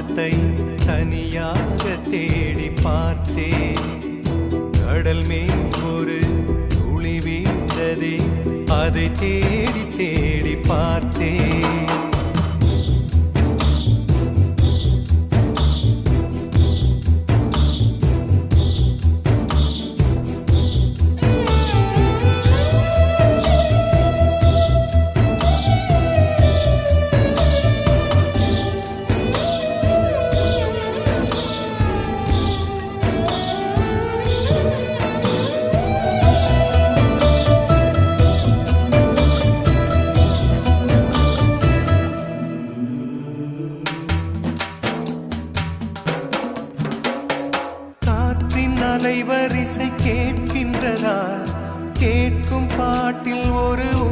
பாசத்தை தனியாக தேடி பார்த்தேன். கடல் மேல் ஒரு துளி வீழ்ந்ததே அதை தேடி தேடி பார்த்தேன். அலைவரிசை கேட்கின்றதா? கேட்கும் பாட்டில் ஒரு